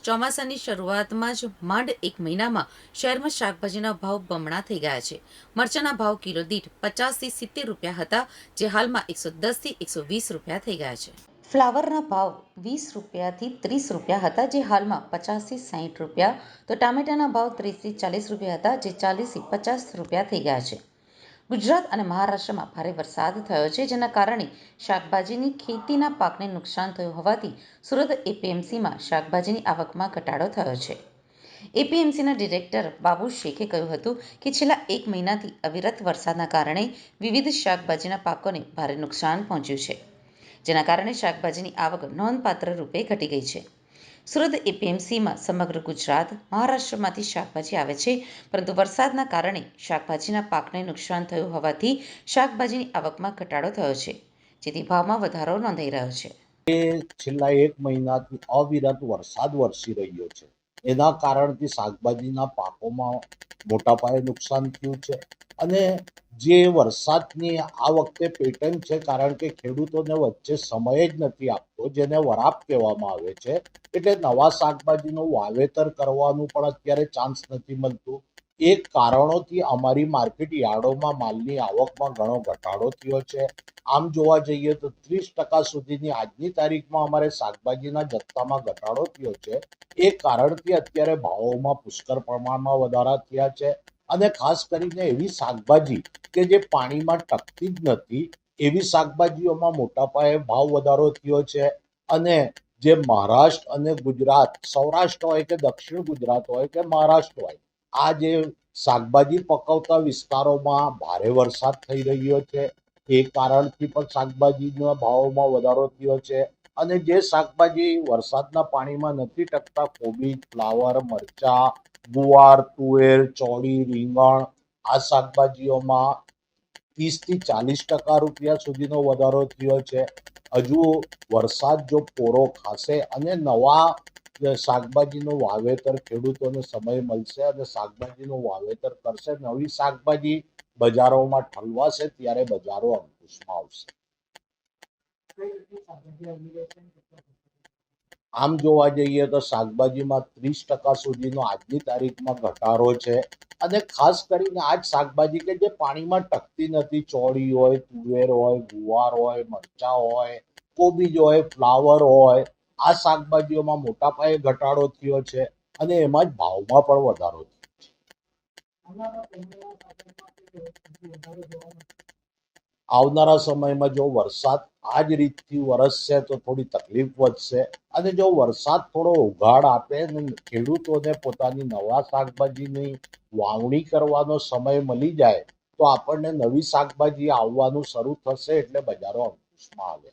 ચોમાસાની શરૂઆતમાં જ માંડ એક મહિનામાં શહેરમાં શાકભાજીના ભાવ બમણા થઈ ગયા છે. મરચાના ભાવ કિલો દીઠ પચાસથી સિત્તેર રૂપિયા હતા, જે હાલમાં એકસો દસથી એકસો વીસ રૂપિયા થઈ ગયા છે. ફ્લાવરના ભાવ વીસ રૂપિયાથી ત્રીસ રૂપિયા હતા, જે હાલમાં પચાસથી સાહીઠ રૂપિયા. તો ટામેટાના ભાવ ત્રીસથી ચાલીસ રૂપિયા હતા, જે ચાલીસથી પચાસ રૂપિયા થઈ ગયા છે. ગુજરાત અને મહારાષ્ટ્રમાં ભારે વરસાદ થયો છે, જેના કારણે શાકભાજીની ખેતીના પાકને નુકસાન થયું હોવાથી સુરત એપીએમસીમાં શાકભાજીની આવકમાં ઘટાડો થયો છે. એપીએમસીના ડિરેક્ટર બાબુ શેખે કહ્યું હતું કે છેલ્લા એક મહિનાથી અવિરત વરસાદના કારણે વિવિધ શાકભાજીના પાકોને ભારે નુકસાન પહોંચ્યું છે, જેના કારણે શાકભાજીની આવક નોંધપાત્ર રૂપે ઘટી ગઈ છે. સુરત એપીએમસીમાં સમગ્ર ગુજરાત મહારાષ્ટ્રમાંથી શાકભાજી આવે છે. પરંતુ વરસાદના કારણે શાકભાજીના પાકને નુકસાન થયું હોવાથી શાકભાજીની આવકમાં ઘટાડો થયો છે, જેથી ભાવમાં વધારો નોંધાઈ રહ્યો છે. છેલ્લા એક મહિનાથી અવિરત વરસાદ વરસી રહ્યો છે. એના કારણથી શાકભાજીના પાકોમાં મોટા પાયે નુકસાન થયું છે. અને જે વરસાદની આ વખતે પેટર્ન છે, કારણ કે ખેડૂતોને વચ્ચે સમય જ નથી આપતો, જેને વરાપ કહેવામાં આવે છે, એટલે નવા શાકભાજીનું વાવેતર કરવાનું પણ અત્યારે ચાન્સ નથી મળતું. એ કારણોથી અમારી માર્કેટ યાર્ડોમાં માલની આવકમાં ઘણો ઘટાડો થયો છે. આમ જોવા જઈએ તો ત્રીસ ટકા સુધીની આજની તારીખમાં અમારે શાકભાજીના જથ્થામાં ઘટાડો થયો છે. એ કારણથી અત્યારે ભાવોમાં પુષ્કળ પ્રમાણમાં વધારા થયા છે અને ખાસ કરીને એવી શાકભાજી કે જે પાણીમાં ટકતી જ નથી, એવી શાકભાજીઓમાં મોટા પાયે ભાવ વધારો થયો છે અને જે મહારાષ્ટ્ર અને ગુજરાત, સૌરાષ્ટ્ર હોય કે દક્ષિણ ગુજરાત હોય કે મહારાષ્ટ્ર હોય આ જે શાકભાજી પકવતા વિસ્તારોમાં ભારે વરસાદ થઈ રહ્યો છે. એ કારણથી પણ શાકભાજીના ભાવોમાં વધારો થયો છે અને જે શાકભાજી વરસાદના પાણીમાં નથી ટકતા કોબીજ ફ્લાવર, મરચા, ગુવાર, તુવેર, ચોળી, રીંગણ, આ શાકભાજીઓમાં ત્રીસથી ચાલીસ ટકા રૂપિયા સુધીનો વધારો થયો છે. હજુ વરસાદ જો પૂરો ખાશે અને નવા શાકભાજીનું વાવેતર ખેડૂતોને સમય મળશે અને શાકભાજીનું વાવેતર કરશે, નવી શાકભાજી બજારોમાં ઠલવાશે, ત્યારે બજારો અંકુશમાં આવશે. આમ જોવા જઈએ તો શાકભાજીમાં ત્રીસ ટકા સુધીનો આજની તારીખમાં ઘટાડો છે. અને ખાસ કરીને આ જ શાકભાજી કે જે પાણીમાં ટકતી નથી, ચોળી હોય, તુવેર હોય, ગુવાર હોય, મરચાં હોય, કોબીજ હોય, ફ્લાવર હોય, આ શાકભાજીઓમાં મોટા પાયે ઘટાડો થયો છે અને એમાં જ ભાવમાં પણ વધારો થયો છે. આવનારા સમયમાં જો વરસાદ આ જ રીતથી વરસશે તો થોડી તકલીફ વધશે. અને જો વરસાદ થોડો ઉઘાડ આપે ને ખેડૂતોને પોતાની નવા શાકભાજીની વાવણી કરવાનો સમય મળી જાય, તો આપણને નવી શાકભાજી આવવાનું શરૂ થશે એટલે બજારો અંકુશમાં આવે.